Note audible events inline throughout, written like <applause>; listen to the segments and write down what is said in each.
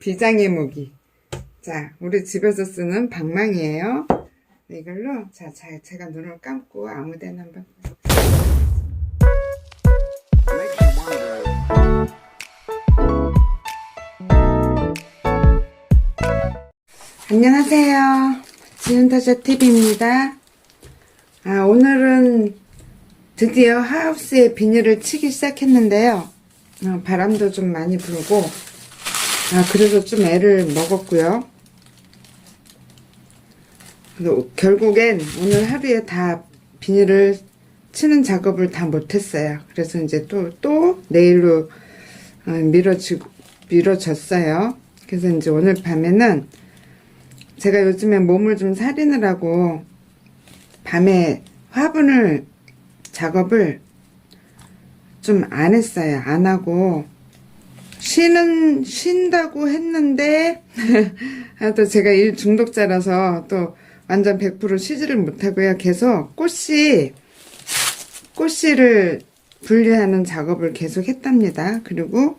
비장의 무기. 자, 우리 집에서 쓰는 방망이에요. 이걸로, 자, 자, 제가 눈을 감고 아무 데나 한번. 안녕하세요. 지은타샤 TV입니다. 아, 오늘은 드디어 하우스에 비닐을 치기 시작했는데요. 어, 바람도 좀 많이 불고, 아, 그래서 좀 애를 먹었고요. 결국엔 오늘 하루에 다 비닐을 치는 작업을 다 못했어요. 그래서 이제 또, 또 내일로 어, 미뤄지, 미뤄졌어요. 그래서 이제 오늘 밤에는 제가 요즘에 몸을 좀 살리느라고 밤에 화분을 작업을 좀 안 했어요. 안 하고 쉬는 쉰다고 했는데 아, <laughs> 또 제가 일 중독자라서 또 완전 100% 쉬지를 못하고요. 계속 꽃씨 꽃씨를 분리하는 작업을 계속 했답니다. 그리고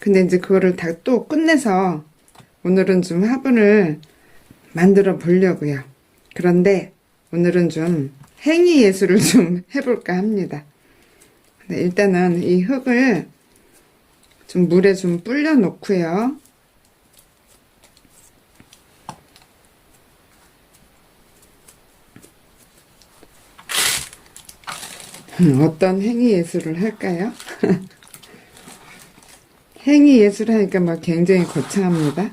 근데 이제 그거를 다 또 끝내서 오늘은 좀 화분을 만들어 보려고요. 그런데 오늘은 좀 행위 예술을 좀 <laughs> 해볼까 합니다. 네, 일단은 이 흙을 좀 물에 좀 불려 놓고요. 음, 어떤 행위 예술을 할까요? <laughs> 행위 예술 하니까 막 굉장히 거창합니다.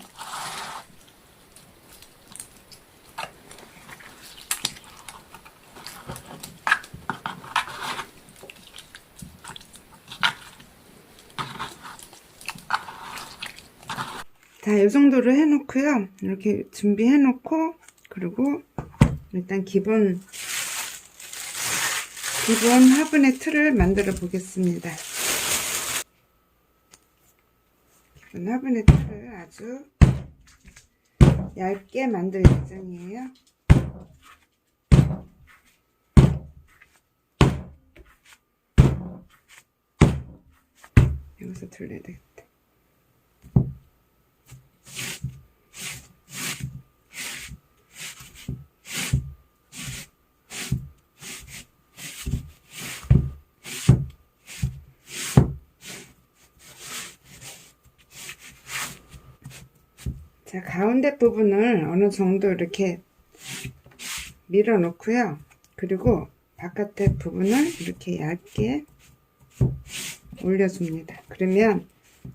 자, 이 정도로 해놓고요. 이렇게 준비해놓고, 그리고 일단 기본, 기본 화분의 틀을 만들어 보겠습니다. 기본 화분의 틀을 아주 얇게 만들 예정이에요. 여기서 돌려야 되겠다. 자, 가운데 부분을 어느 정도 이렇게 밀어 놓고요. 그리고 바깥에 부분을 이렇게 얇게 올려줍니다. 그러면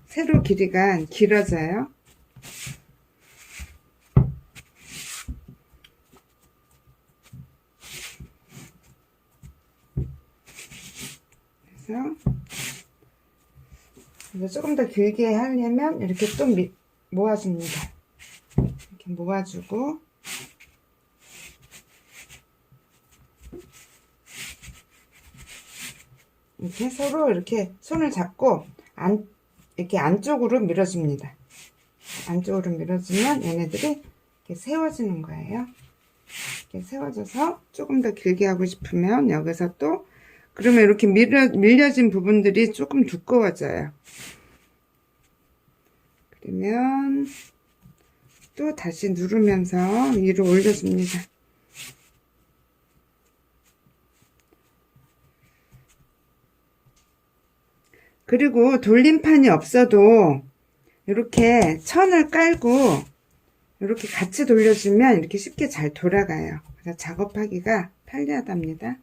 세로 길이가 길어져요. 그래서 조금 더 길게 하려면 이렇게 또 미- 모아줍니다. 모아주고 이렇게 서로 이렇게 손을 잡고 안 이렇게 안쪽으로 밀어줍니다. 안쪽으로 밀어주면 얘네들이 이렇게 세워지는 거예요. 이렇게 세워져서 조금 더 길게 하고 싶으면 여기서 또 그러면 이렇게 밀려, 밀려진 부분들이 조금 두꺼워져요. 그러면 또 다시 누르면서 위로 올려줍니다. 그리고 돌림판이 없어도 이렇게 천을 깔고 이렇게 같이 돌려주면 이렇게 쉽게 잘 돌아가요. 그래서 작업하기가 편리하답니다.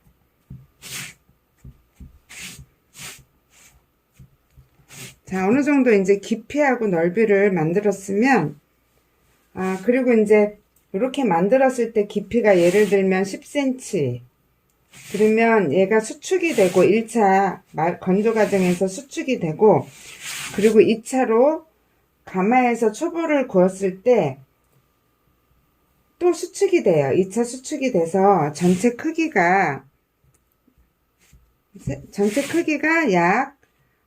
자, 어느 정도 이제 깊이하고 넓이를 만들었으면, 아, 그리고 이제 이렇게 만들었을 때 깊이가 예를 들면 10cm. 그러면 얘가 수축이 되고 1차 건조 과정에서 수축이 되고 그리고 2차로 가마에서 초보를 구웠을 때 또 수축이 돼요. 2차 수축이 돼서 전체 크기가 전체 크기가 약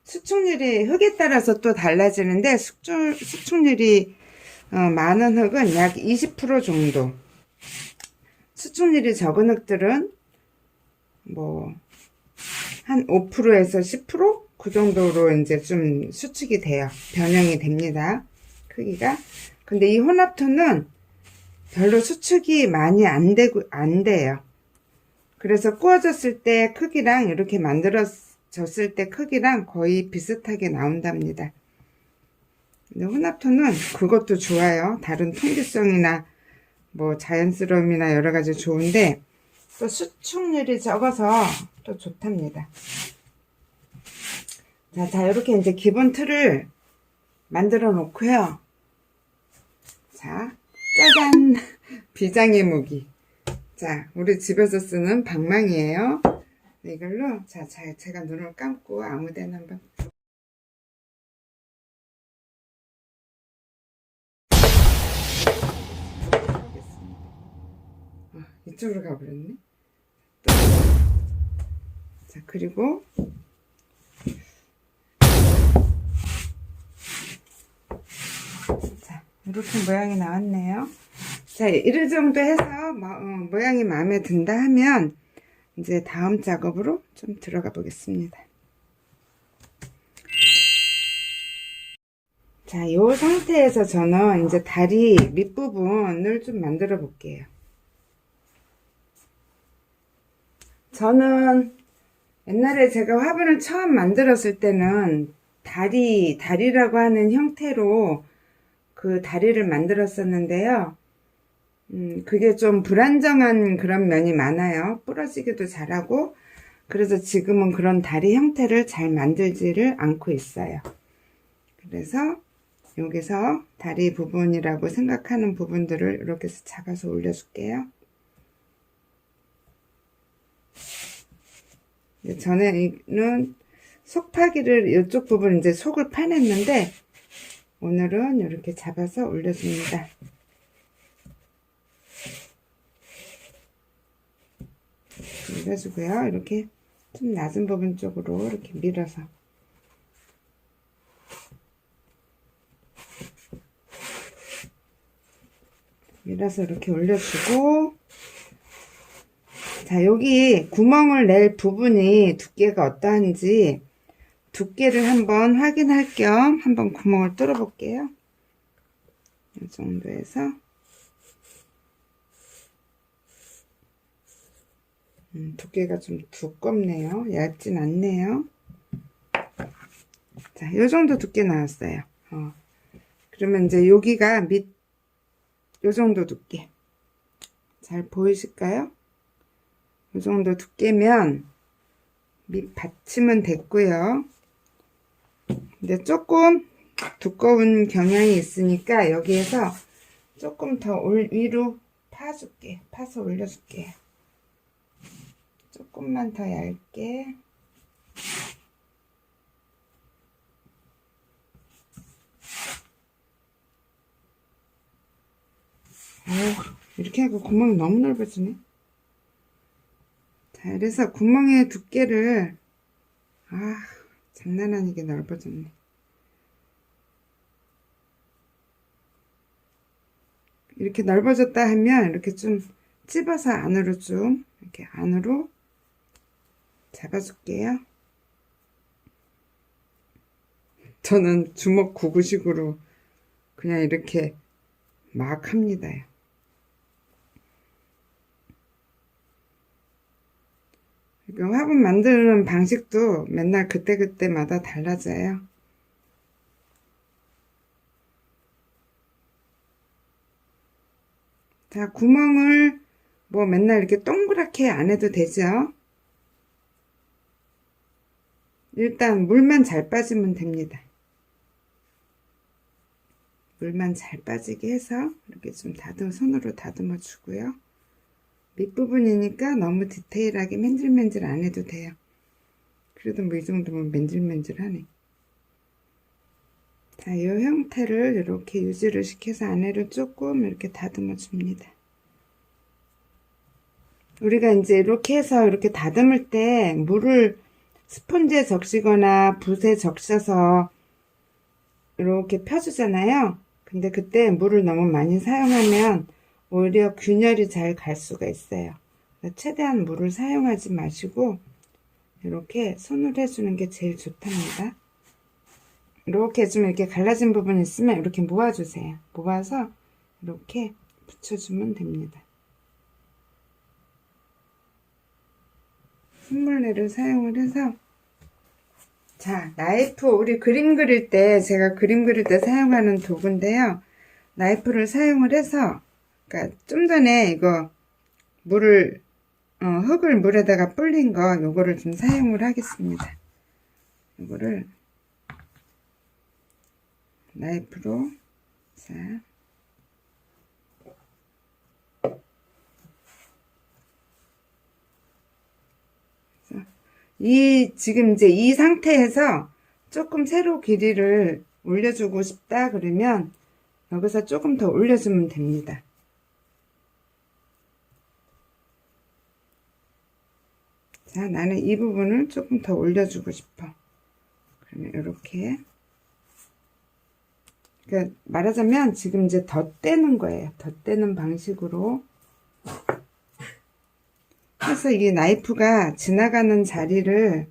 수축률이 흙에 따라서 또 달라지는데 수축, 수축률이 어, 많은 흙은 약 20% 정도 수축률이 적은 흙들은 뭐 한 5%에서 10%? 그 정도로 이제 좀 수축이 돼요. 변형이 됩니다. 크기가. 근데 이 혼합토는 별로 수축이 많이 안 되고, 안 돼요. 그래서 구워졌을 때 크기랑 이렇게 만들어졌을 때 크기랑 거의 비슷하게 나온답니다. 근데 혼합토는 그것도 좋아요. 다른 통기성이나 뭐 자연스러움이나 여러 가지 좋은데 또 수축률이 적어서 또 좋답니다. 자, 자, 이렇게 이제 기본 틀을 만들어 놓고요. 자, 짜잔! <laughs> 비장의 무기. 자, 우리 집에서 쓰는 방망이에요. 이걸로, 자, 자, 제가 눈을 감고 아무 데나 한번. 이쪽으로 가버렸네. 또. 자, 그리고 자, 이렇게 모양이 나왔네요. 자, 이럴 정도 해서 뭐, 어, 모양이 마음에 든다 하면 이제 다음 작업으로 좀 들어가 보겠습니다. 자, 이 상태에서 저는 이제 다리 밑부분을 좀 만들어 볼게요. 저는 옛날에 제가 화분을 처음 만들었을 때는 다리, 다리라고 하는 형태로 그 다리를 만들었었는데요. 음, 그게 좀 불안정한 그런 면이 많아요. 부러지기도 잘하고. 그래서 지금은 그런 다리 형태를 잘 만들지를 않고 있어요. 그래서 여기서 다리 부분이라고 생각하는 부분들을 이렇게 해서 잡아서 올려줄게요. 전에는 속파기를 이쪽 부분 이제 속을 파냈는데 오늘은 이렇게 잡아서 올려줍니다. 올려주고요. 이렇게 좀 낮은 부분 쪽으로 이렇게 밀어서 밀어서 이렇게 올려주고 자 여기 구멍을 낼 부분이 두께가 어떠한지 두께를 한번 확인할 겸 한번 구멍을 뚫어 볼게요 이 정도에서 음, 두께가 좀 두껍네요 얇진 않네요 자, 요 정도 두께 나왔어요. 어. 그러면 이제 여기가 밑, 요 정도 두께. 잘 보이실까요? 요 정도 두께면 밑 받침은 됐고요. 근데 조금 두꺼운 경향이 있으니까 여기에서 조금 더 올, 위로 파줄게. 파서 올려줄게. 조금만 더 얇게. 아유, 이렇게 하고 구멍이 너무 넓어지네. 자, 그래서 구멍의 두께를, 아, 장난 아니게 넓어졌네. 이렇게 넓어졌다 하면 이렇게 좀 찝어서 안으로 좀, 이렇게 안으로 잡아줄게요. 저는 주먹 구구식으로 그냥 이렇게 막 합니다요. 그러니까 화분 만드는 방식도 맨날 그때그때마다 달라져요. 자, 구멍을 뭐 맨날 이렇게 동그랗게 안 해도 되죠. 일단 물만 잘 빠지면 됩니다. 물만 잘 빠지게 해서 이렇게 좀 다듬, 손으로 다듬어 주고요. 밑부분이니까 너무 디테일하게 맨질맨질 안 해도 돼요. 그래도 뭐 이 정도면 맨질맨질하네. 자, 이 형태를 이렇게 유지를 시켜서 안에를 조금 이렇게 다듬어 줍니다. 우리가 이제 이렇게 해서 이렇게 다듬을 때 물을 스펀지에 적시거나 붓에 적셔서 이렇게 펴주잖아요. 근데 그때 물을 너무 많이 사용하면 오히려 균열이 잘 갈 수가 있어요. 최대한 물을 사용하지 마시고 이렇게 손으로 해주는 게 제일 좋답니다. 이렇게 좀 이렇게 갈라진 부분 있으면 이렇게 모아주세요. 모아서 이렇게 붙여주면 됩니다. 손물레를 사용을 해서 자 나이프 우리 그림 그릴 때 제가 그림 그릴 때 사용하는 도구인데요. 나이프를 사용을 해서 그러니까 좀 전에 이거 물을 어, 흙을 물에다가 불린 거 요거를 좀 사용을 하겠습니다. 요거를 나이프로 자 이 지금 이제 이 상태에서 조금 세로 길이를 올려주고 싶다 그러면 여기서 조금 더 올려주면 됩니다. 자, 나는 이 부분을 조금 더 올려주고 싶어. 그러면 이렇게. 그러니까 말하자면 지금 이제 덧대는 거예요. 덧대는 방식으로. 해서 이 나이프가 지나가는 자리를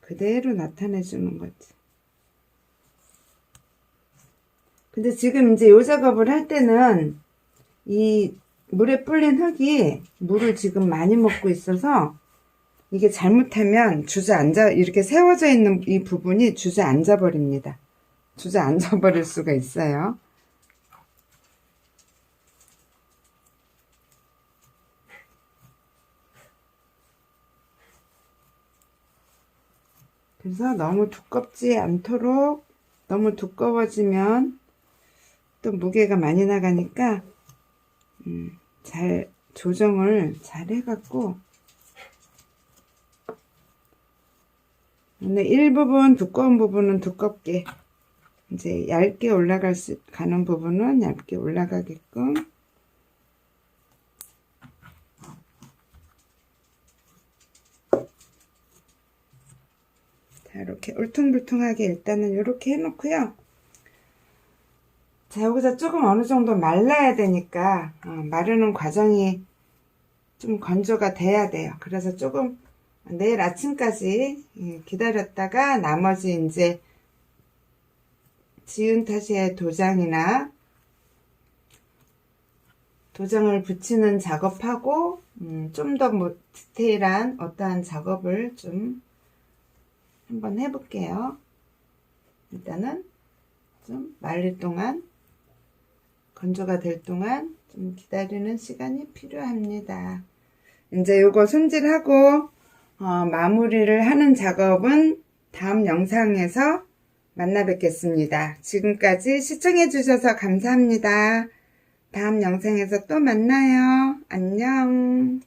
그대로 나타내 주는 거지. 근데 지금 이제 요 작업을 할 때는 이 물에 불린 흙이 물을 지금 많이 먹고 있어서 이게 잘못하면 주저앉아 이렇게 세워져 있는 이 부분이 주저앉아 버립니다. 주저앉아 버릴 수가 있어요. 그래서 너무 두껍지 않도록 너무 두꺼워지면 또 무게가 많이 나가니까 음, 잘 조정을 잘 해갖고 근데 일부분 두꺼운 부분은 두껍게 이제 얇게 올라갈 수 가는 부분은 얇게 올라가게끔. 자 이렇게 울퉁불퉁하게 일단은 이렇게 해놓고요. 자 여기서 조금 어느 정도 말라야 되니까 어, 마르는 과정이 좀 건조가 돼야 돼요. 그래서 조금 내일 아침까지 예, 기다렸다가 나머지 이제 지은 탓의 도장이나 도장을 붙이는 작업하고 음, 좀더 뭐 디테일한 어떠한 작업을 좀 한번 해볼게요. 일단은 좀 말릴 동안 건조가 될 동안 좀 기다리는 시간이 필요합니다. 이제 요거 손질하고 어, 마무리를 하는 작업은 다음 영상에서 만나 뵙겠습니다. 지금까지 시청해주셔서 감사합니다. 다음 영상에서 또 만나요. 안녕.